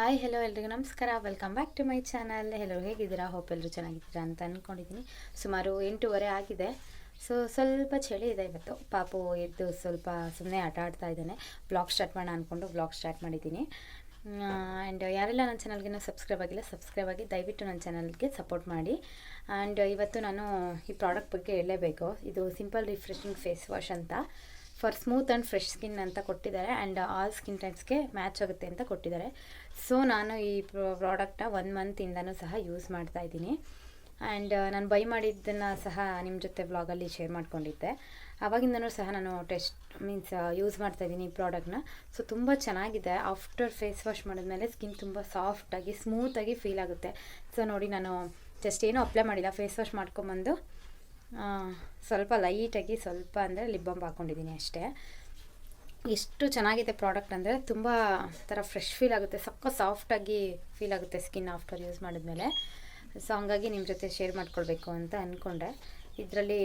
Hi hello ಎಲ್ರಿಗೂ ನಮಸ್ಕಾರ. Welcome back to my channel ಎಲ್ಲರೂ ಹೇಗಿದ್ದೀರಾ? ಹೋಪ್ ಎಲ್ಲರೂ ಚೆನ್ನಾಗಿದ್ದೀರಾ ಅಂತ ಅಂದ್ಕೊಂಡಿದ್ದೀನಿ ಸುಮಾರು ಎಂಟೂವರೆ ಆಗಿದೆ. ಸೊ ಸ್ವಲ್ಪ ಚಳಿ ಇದೆ ಇವತ್ತು. ಪಾಪು ಎದ್ದು ಸ್ವಲ್ಪ ಸುಮ್ಮನೆ ಆಟ ಆಡ್ತಾ ಇದ್ದಾನೆ. ಬ್ಲಾಗ್ ಸ್ಟಾರ್ಟ್ ಮಾಡೋಣ ಅಂದ್ಕೊಂಡು ಬ್ಲಾಗ್ ಸ್ಟಾರ್ಟ್ ಮಾಡಿದ್ದೀನಿ. ಆ್ಯಂಡ್ ಯಾರೆಲ್ಲ ನನ್ನ ಚಾನಲ್ಗೆ ಸಬ್ಸ್ಕ್ರೈಬ್ ಆಗಿಲ್ಲ ಸಬ್ಸ್ಕ್ರೈಬ್ ಆಗಿ ದಯವಿಟ್ಟು ನನ್ನ ಚಾನಲ್ಗೆ ಸಪೋರ್ಟ್ ಮಾಡಿ. ಆ್ಯಂಡ್ ಇವತ್ತು ನಾನು ಈ ಪ್ರಾಡಕ್ಟ್ ಬಗ್ಗೆ ಹೇಳಲೇಬೇಕು. ಇದು ಸಿಂಪಲ್ ರಿಫ್ರೆಶಿಂಗ್ ಫೇಸ್ ವಾಶ್ ಅಂತ. For smooth and fresh skin ಅಂತ ಕೊಟ್ಟಿದ್ದಾರೆ ಆ್ಯಂಡ್ ಆಲ್ ಸ್ಕಿನ್ ಟೈಪ್ಸ್ಗೆ ಮ್ಯಾಚ್ ಆಗುತ್ತೆ ಅಂತ ಕೊಟ್ಟಿದ್ದಾರೆ. ಸೊ ನಾನು ಈ ಪ್ರಾಡಕ್ಟ್ನ ಒನ್ ಮಂತಿಂದನೂ ಸಹ ಯೂಸ್ ಮಾಡ್ತಾ ಇದ್ದೀನಿ. ಆ್ಯಂಡ್ ನಾನು ಬೈ ಮಾಡಿದ್ದನ್ನು ಸಹ ನಿಮ್ಮ ಜೊತೆ ವ್ಲಾಗಲ್ಲಿ ಶೇರ್ ಮಾಡ್ಕೊಂಡಿದ್ದೆ. ಆವಾಗಿಂದನೂ ಸಹ ನಾನು ಟೆಸ್ಟ್ ಮೀನ್ಸ್ ಯೂಸ್ ಮಾಡ್ತಾ ಇದ್ದೀನಿ ಈ ಪ್ರಾಡಕ್ಟ್ನ ಸೊ ತುಂಬ ಚೆನ್ನಾಗಿದೆ. ಆಫ್ಟರ್ ಫೇಸ್ ವಾಶ್ ಮಾಡಿದ್ಮೇಲೆ ಸ್ಕಿನ್ ತುಂಬ ಸಾಫ್ಟಾಗಿ ಸ್ಮೂತಾಗಿ ಫೀಲ್ ಆಗುತ್ತೆ. ಸೊ ನೋಡಿ, ನಾನು ಜಸ್ಟ್ ಏನೂ ಅಪ್ಲೈ ಮಾಡಿಲ್ಲ. ಫೇಸ್ ವಾಶ್ ಮಾಡ್ಕೊಂಬಂದು. ಸ್ವಲ್ಪ ಲೈಟಾಗಿ ಸ್ವಲ್ಪ ಅಂದರೆ ಲಿಪ್ ಹಾಕ್ಕೊಂಡಿದ್ದೀನಿ ಅಷ್ಟೇ. ಎಷ್ಟು ಚೆನ್ನಾಗಿದೆ ಪ್ರಾಡಕ್ಟ್ ಅಂದರೆ ತುಂಬ ಥರ ಫ್ರೆಶ್ ಫೀಲ್ ಆಗುತ್ತೆ ಸಕ್ಕ ಸಾಫ್ಟಾಗಿ ಫೀಲ್ ಆಗುತ್ತೆ ಸ್ಕಿನ್ ಆಫ್ಟರ್ ಯೂಸ್ ಮಾಡಿದ್ಮೇಲೆ. ಸೊ ಹಂಗಾಗಿ ನಿಮ್ಮ ಜೊತೆ ಶೇರ್ ಮಾಡ್ಕೊಳ್ಬೇಕು ಅಂತ ಅಂದ್ಕೊಂಡೆ ಇದರಲ್ಲಿ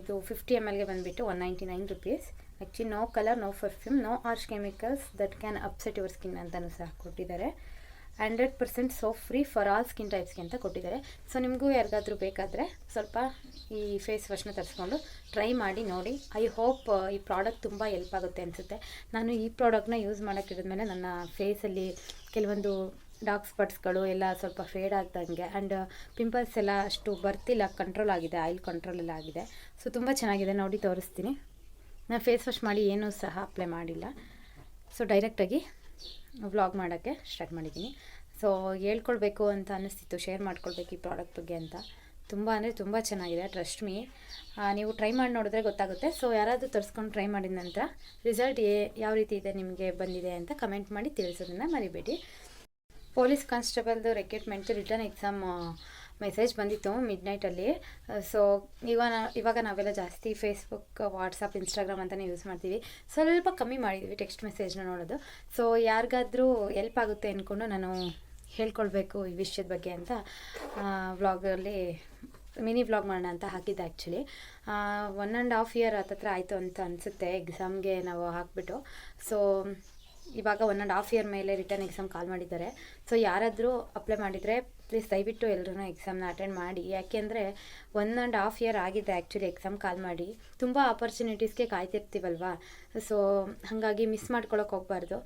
ಇದು ಫಿಫ್ಟಿ ಎಂ ಎಲ್ಗೆ ಬಂದುಬಿಟ್ಟು one ninety nine rupees. Actually no colour, no perfume no harsh chemicals that can upset your skin ಅಂತಲೂ ಸಹ ಕೊಟ್ಟಿದ್ದಾರೆ. Hundred percent soap free for all skin ಟೈಪ್ಸ್ಗೆ ಅಂತ ಕೊಟ್ಟಿದ್ದಾರೆ. ಸೊ, ನಿಮಗೂ ಯಾರಿಗಾದರೂ ಬೇಕಾದರೆ ಸ್ವಲ್ಪ ಈ ಫೇಸ್ ವಾಶ್ನ ತರಿಸ್ಕೊಂಡು ಟ್ರೈ ಮಾಡಿ ನೋಡಿ. ಐ ಹೋಪ್ ಈ ಪ್ರಾಡಕ್ಟ್ ತುಂಬ ಹೆಲ್ಪ್ ಆಗುತ್ತೆ ಅನಿಸುತ್ತೆ. ನಾನು ಈ ಪ್ರಾಡಕ್ಟ್ನ ಯೂಸ್ ಮಾಡೋಕ್ಕಿಡಿದ್ಮೇಲೆ ನನ್ನ ಫೇಸಲ್ಲಿ ಕೆಲವೊಂದು ಡಾರ್ಕ್ ಸ್ಪಾಟ್ಸ್ಗಳು ಎಲ್ಲ ಸ್ವಲ್ಪ ಫೇಡ್ ಆಗ್ದಂಗೆ ಆ್ಯಂಡ್ ಪಿಂಪಲ್ಸ್ ಎಲ್ಲ ಅಷ್ಟು ಬರ್ತಿಲ್ಲ, ಕಂಟ್ರೋಲ್ ಆಗಿದೆ, ಆಯಿಲ್ ಕಂಟ್ರೋಲ್ ಎಲ್ಲ ಆಗಿದೆ. ಸೊ, ತುಂಬ ಚೆನ್ನಾಗಿದೆ, ನೋಡಿ ತೋರಿಸ್ತೀನಿ. ನಾನು ಫೇಸ್ ವಾಶ್ ಮಾಡಿ ಏನೂ ಸಹ ಅಪ್ಲೈ ಮಾಡಿಲ್ಲ. ಸೊ, ಡೈರೆಕ್ಟಾಗಿ ವ್ಲಾಗ್ ಮಾಡೋಕ್ಕೆ ಸ್ಟಾರ್ಟ್ ಮಾಡಿದ್ದೀನಿ. ಸೊ ಹೇಳ್ಕೊಳ್ಬೇಕು ಅಂತ ಅನ್ನಿಸ್ತಿತ್ತು ಶೇರ್ ಮಾಡ್ಕೊಳ್ಬೇಕು ಈ ಪ್ರಾಡಕ್ಟ್ ಬಗ್ಗೆ ಅಂತ. ತುಂಬ ಅಂದರೆ ತುಂಬ ಚೆನ್ನಾಗಿದೆ ಟ್ರಸ್ಟ್ ಮೀ ನೀವು ಟ್ರೈ ಮಾಡಿ ನೋಡಿದ್ರೆ ಗೊತ್ತಾಗುತ್ತೆ. ಸೊ ಯಾರಾದರೂ ತರಿಸ್ಕೊಂಡು ಟ್ರೈ ಮಾಡಿದ ನಂತರ ರಿಸಲ್ಟ್ ಏ ಯಾವ ರೀತಿ ಇದೆ ನಿಮಗೆ ಬಂದಿದೆ ಅಂತ ಕಮೆಂಟ್ ಮಾಡಿ ತಿಳಿಸೋದನ್ನು ಮರಿಬೇಡಿ. ಪೊಲೀಸ್ ಕಾನ್ಸ್ಟೇಬಲ್ದು ರೆಕ್ರೂಟ್ಮೆಂಟ್ ರಿಟರ್ನ್ ಎಕ್ಸಾಮ್ ಮೆಸೇಜ್ ಬಂದಿತ್ತು ಮಿಡ್ ನೈಟಲ್ಲಿ ಸೊ ಇವಾಗ ಇವಾಗ ನಾವೆಲ್ಲ ಜಾಸ್ತಿ ಫೇಸ್ಬುಕ್ ವಾಟ್ಸಪ್ ಇನ್ಸ್ಟಾಗ್ರಾಮ್ ಅಂತಲೇ ಯೂಸ್ ಮಾಡ್ತೀವಿ. ಸ್ವಲ್ಪ ಕಮ್ಮಿ ಮಾಡಿದ್ವಿ ಟೆಕ್ಸ್ಟ್ ಮೆಸೇಜ್ನ ನೋಡೋದು. ಸೊ ಯಾರಿಗಾದರೂ ಎಲ್ಪ್ ಆಗುತ್ತೆ ಅಂದ್ಕೊಂಡು ನಾನು ಹೇಳ್ಕೊಳ್ಬೇಕು ಈ ವಿಷಯದ ಬಗ್ಗೆ ಅಂತ ವ್ಲಾಗಲ್ಲಿ ಮಿನಿ ವ್ಲಾಗ್ ಮಾಡೋಣ ಅಂತ ಹಾಕಿದ್ದೆ actually one and half year ಹತ್ರ ಆಯಿತು ಅಂತ ಅನಿಸುತ್ತೆ ಎಕ್ಸಾಮ್ಗೆ ನಾವು ಹಾಕ್ಬಿಟ್ಟು. ಸೊ ಇವಾಗ ಒನ್ ಆ್ಯಂಡ್ ಹಾಫ್ ಇಯರ್ ಮೇಲೆ ರಿಟರ್ನ್ ಎಕ್ಸಾಮ್ ಕಾಲ್ ಮಾಡಿದ್ದಾರೆ. ಸೊ ಯಾರಾದರೂ ಅಪ್ಲೈ ಮಾಡಿದರೆ ಪ್ಲೀಸ್ ದಯವಿಟ್ಟು ಎಲ್ಲರೂ ಎಕ್ಸಾಮ್ನ ಅಟೆಂಡ್ ಮಾಡಿ. ಯಾಕೆಂದರೆ ಒನ್ ಆ್ಯಂಡ್ ಹಾಫ್ ಇಯರ್ ಆಗಿದೆ ಆ್ಯಕ್ಚುಲಿ ಎಕ್ಸಾಮ್ ಕಾಲ್ ಮಾಡಿ. ತುಂಬ ಆಪರ್ಚುನಿಟೀಸ್ಗೆ ಕಾಯ್ತಿರ್ತೀವಲ್ವಾ? ಸೊ ಹಾಗಾಗಿ ಮಿಸ್ ಮಾಡ್ಕೊಳಕ್ಕೆ ಹೋಗ್ಬಾರ್ದು.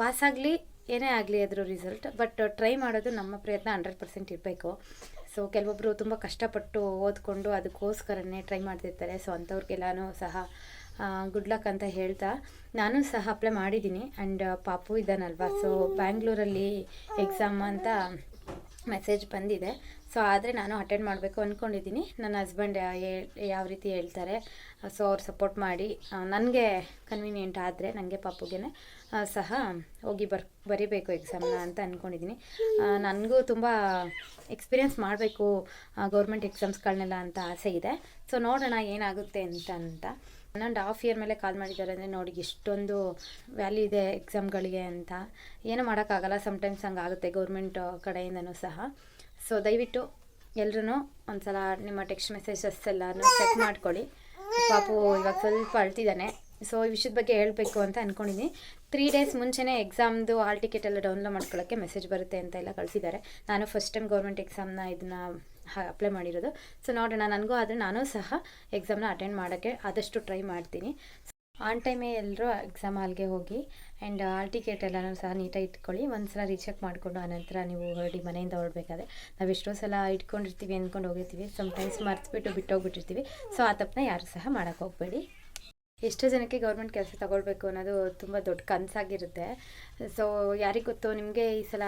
ಪಾಸಾಗಲಿ ಏನೇ ಆಗಲಿ ಅದ್ರ ರಿಸಲ್ಟ್ ಬಟ್ ಟ್ರೈ ಮಾಡೋದು ನಮ್ಮ ಪ್ರಯತ್ನ ಹಂಡ್ರೆಡ್ ಪರ್ಸೆಂಟ್ ಇರಬೇಕು. ಸೊ ಕೆಲವೊಬ್ಬರು ತುಂಬ ಕಷ್ಟಪಟ್ಟು ಓದ್ಕೊಂಡು ಅದಕ್ಕೋಸ್ಕರನೇ ಟ್ರೈ ಮಾಡ್ತಿರ್ತಾರೆ. ಸೊ ಅಂಥವ್ರಿಗೆಲ್ಲನೂ ಸಹ ಗುಡ್ ಲಕ್ ಅಂತ ಹೇಳ್ತಾ ನಾನು ಸಹ ಅಪ್ಲೈ ಮಾಡಿದ್ದೀನಿ. ಆ್ಯಂಡ್ ಪಾಪು ಇದ್ದಾನಲ್ವಾ? ಸೊ ಬ್ಯಾಂಗ್ಳೂರಲ್ಲಿ ಎಕ್ಸಾಮ್ ಅಂತ ಮೆಸೇಜ್ ಬಂದಿದೆ. ಸೊ ಆದರೆ ನಾನು ಅಟೆಂಡ್ ಮಾಡಬೇಕು ಅಂದ್ಕೊಂಡಿದ್ದೀನಿ ನನ್ನ ಹಸ್ಬೆಂಡ್ ಯಾವ ರೀತಿ ಹೇಳ್ತಾರೆ ಸೊ ಅವ್ರು ಸಪೋರ್ಟ್ ಮಾಡಿ ನನಗೆ ಕನ್ವೀನಿಯೆಂಟ್ ಆದರೆ ನನಗೆ ಪಾಪುಗೆ ಸಹ ಹೋಗಿ ಬರ್, ಬರೀಬೇಕು ಎಕ್ಸಾಮ್ನ ಅಂತ ಅಂದ್ಕೊಂಡಿದ್ದೀನಿ ನನಗೂ ತುಂಬ ಎಕ್ಸ್ಪೀರಿಯೆನ್ಸ್ ಮಾಡಬೇಕು ಗೌರ್ಮೆಂಟ್ ಎಕ್ಸಾಮ್ಸ್ಗಳನ್ನೆಲ್ಲ ಅಂತ ಆಸೆ ಇದೆ. ಸೊ ನೋಡೋಣ ಏನಾಗುತ್ತೆ ಅಂತ ಅಂತ. ಒನ್ ಆ್ಯಂಡ್ ಹಾಫ್ ಇಯರ್ ಮೇಲೆ ಕಾಲ್ ಮಾಡಿದ್ದಾರೆ ಅಂದರೆ ನೋಡಿ ಎಷ್ಟೊಂದು ವ್ಯಾಲ್ಯೂ ಇದೆ ಎಕ್ಸಾಮ್ಗಳಿಗೆ ಅಂತ. ಏನೂ ಮಾಡೋಕ್ಕಾಗಲ್ಲ ಸಮ್ಟೈಮ್ಸ್ ಹಂಗೆ ಆಗುತ್ತೆ ಗೌರ್ಮೆಂಟ್ ಕಡೆಯಿಂದನೂ ಸಹ. ಸೊ ದಯವಿಟ್ಟು ಎಲ್ಲರೂ ಒಂದ್ಸಲ ನಿಮ್ಮ ಟೆಕ್ಸ್ಟ್ ಮೆಸೇಜಸ್ ಎಲ್ಲನೂ ಚೆಕ್ ಮಾಡ್ಕೊಳ್ಳಿ. ಪಾಪು ಇವಾಗ ಸ್ವಲ್ಪ ಅಳ್ತಿದ್ದಾನೆ. ಸೊ ಈ ವಿಷಯದ ಬಗ್ಗೆ ಹೇಳಬೇಕು ಅಂತ ಅಂದ್ಕೊಂಡಿದ್ದೀನಿ ತ್ರೀ ಡೇಸ್ ಮುಂಚೆನೇ ಎಕ್ಸಾಮ್ದು ಹಾಲ್ ಟಿಕೆಟ್ ಎಲ್ಲ ಡೌನ್ಲೋಡ್ ಮಾಡ್ಕೊಳ್ಳೋಕ್ಕೆ ಮೆಸೇಜ್ ಬರುತ್ತೆ ಅಂತ ಎಲ್ಲ ಕಳಿಸಿದ್ದಾರೆ. ನಾನು ಫಸ್ಟ್ ಟೈಮ್ ಗೌರ್ಮೆಂಟ್ ಎಕ್ಸಾಮ್ನ ಇದನ್ನ ಅಪ್ಲೈ ಮಾಡಿರೋದು. ಸೊ ನೋಡೋಣ. ನನಗೂ ಆದರೆ ನಾನು ಸಹ ಎಕ್ಸಾಮ್ನ ಅಟೆಂಡ್ ಮಾಡೋಕ್ಕೆ ಆದಷ್ಟು ಟ್ರೈ ಮಾಡ್ತೀನಿ. ಆನ್ ಟೈಮೇ ಎಲ್ಲರೂ ಎಕ್ಸಾಮ್ ಹಾಲ್ಗೆ ಹೋಗಿ ಆ್ಯಂಡ್ ಹಾಲ್ ಟಿಕೆಟ್ ಎಲ್ಲನೂ ಸಹ ನೀಟಾಗಿ ಇಟ್ಕೊಳ್ಳಿ. ಒಂದು ಸಲ ರೀಚೆಕ್ ಮಾಡಿಕೊಂಡು ಆನಂತರ ನೀವು ಹೊರಡಿ ಮನೆಯಿಂದ ಹೊರಡ್ಬೇಕಾದ್ರೆ ನಾವು ಎಷ್ಟೋ ಸಲ ಇಟ್ಕೊಂಡಿರ್ತೀವಿ ಅಂದ್ಕೊಂಡು ಹೋಗಿರ್ತೀವಿ. ಸಮ್ಟೈಮ್ಸ್ ಮರ್ತ್ಬಿಟ್ಟು ಬಿಟ್ಟೋಗ್ಬಿಟ್ಟಿರ್ತೀವಿ. ಸೊ ಆ ತಪ್ಪನ್ನ ಯಾರು ಸಹ ಮಾಡೋಕ್ಕೆ ಹೋಗಬೇಡಿ. ಎಷ್ಟೋ ಜನಕ್ಕೆ ಗೌರ್ಮೆಂಟ್ ಕೆಲಸ ತಗೊಳ್ಬೇಕು ಅನ್ನೋದು ತುಂಬ ದೊಡ್ಡ ಕನಸಾಗಿರುತ್ತೆ. ಸೊ ಯಾರಿಗೆ ಗೊತ್ತು ನಿಮಗೆ ಈ ಸಲ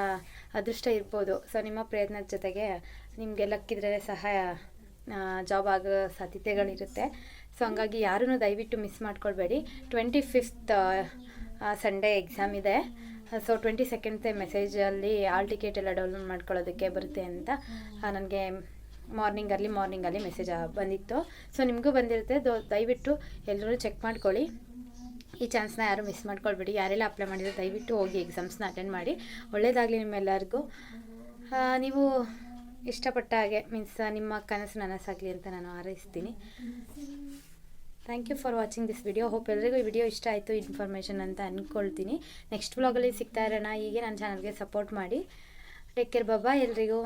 ಅದೃಷ್ಟ ಇರ್ಬೋದು. ಸೊ ನಿಮ್ಮ ಪ್ರಯತ್ನದ ಜೊತೆಗೆ ನಿಮಗೆ ಲಕ್ಕಿದ್ರೆ ಸಹ ಜಾಬ್ ಆಗೋ ಸಾಧ್ಯತೆಗಳಿರುತ್ತೆ. ಸೊ ಹಂಗಾಗಿ ಯಾರೂ ದಯವಿಟ್ಟು ಮಿಸ್ ಮಾಡ್ಕೊಳ್ಬೇಡಿ. ಟ್ವೆಂಟಿ ಫಿಫ್ತ್ ಸಂಡೇ ಎಕ್ಸಾಮ್ ಇದೆ. ಸೊ ಟ್ವೆಂಟಿ ಸೆಕೆಂಡ್ ಮೆಸೇಜಲ್ಲಿ ಆಲ್ ಟಿಕೆಟ್ ಎಲ್ಲ ಡೌನ್ಲೋಡ್ ಮಾಡ್ಕೊಳ್ಳೋದಕ್ಕೆ ಬರುತ್ತೆ ಅಂತ ನನಗೆ ಮಾರ್ನಿಂಗ್ ಅರ್ಲಿ ಮಾರ್ನಿಂಗಲ್ಲಿ ಮೆಸೇಜ್ ಬಂದಿತ್ತು. ಸೊ ನಿಮಗೂ ಬಂದಿರುತ್ತೆ. ದೊ, ದಯವಿಟ್ಟು ಎಲ್ಲರೂ ಚೆಕ್ ಮಾಡ್ಕೊಳ್ಳಿ. ಈ ಚಾನ್ಸ್ನ ಯಾರು ಮಿಸ್ ಮಾಡ್ಕೊಳ್ಬೇಡಿ. ಯಾರೆಲ್ಲ ಅಪ್ಲೈ ಮಾಡಿದ್ರೆ ದಯವಿಟ್ಟು ಹೋಗಿ ಎಕ್ಸಾಮ್ಸ್ನ ಅಟೆಂಡ್ ಮಾಡಿ. ಒಳ್ಳೆಯದಾಗಲಿ ನಿಮ್ಮೆಲ್ಲರಿಗೂ. ನೀವು ಇಷ್ಟಪಟ್ಟ ಹಾಗೆ ಮೀನ್ಸ್ ನಿಮ್ಮ ಕನಸು ನನಸಾಗಲಿ ಅಂತ ನಾನು ಹಾರೈಸ್ತೀನಿ. Thank you for watching this video hope ಎಲ್ಲರಿಗೂ ಈ ವಿಡಿಯೋ ಇಷ್ಟ ಆಯಿತು ಇನ್ಫಾರ್ಮೇಷನ್ ಅಂತ ಅಂದ್ಕೊಳ್ತೀನಿ ನೆಕ್ಸ್ಟ್ ಬ್ಲಾಗಲ್ಲಿ ಸಿಗ್ತಾ ಇರೋಣ. ಹೀಗೆ ನನ್ನ ಚಾನಲ್ಗೆ ಸಪೋರ್ಟ್ ಮಾಡಿ. ಟೇಕ್ ಕೇರ್ ಬಾಬಾ ಎಲ್ರಿಗೂ.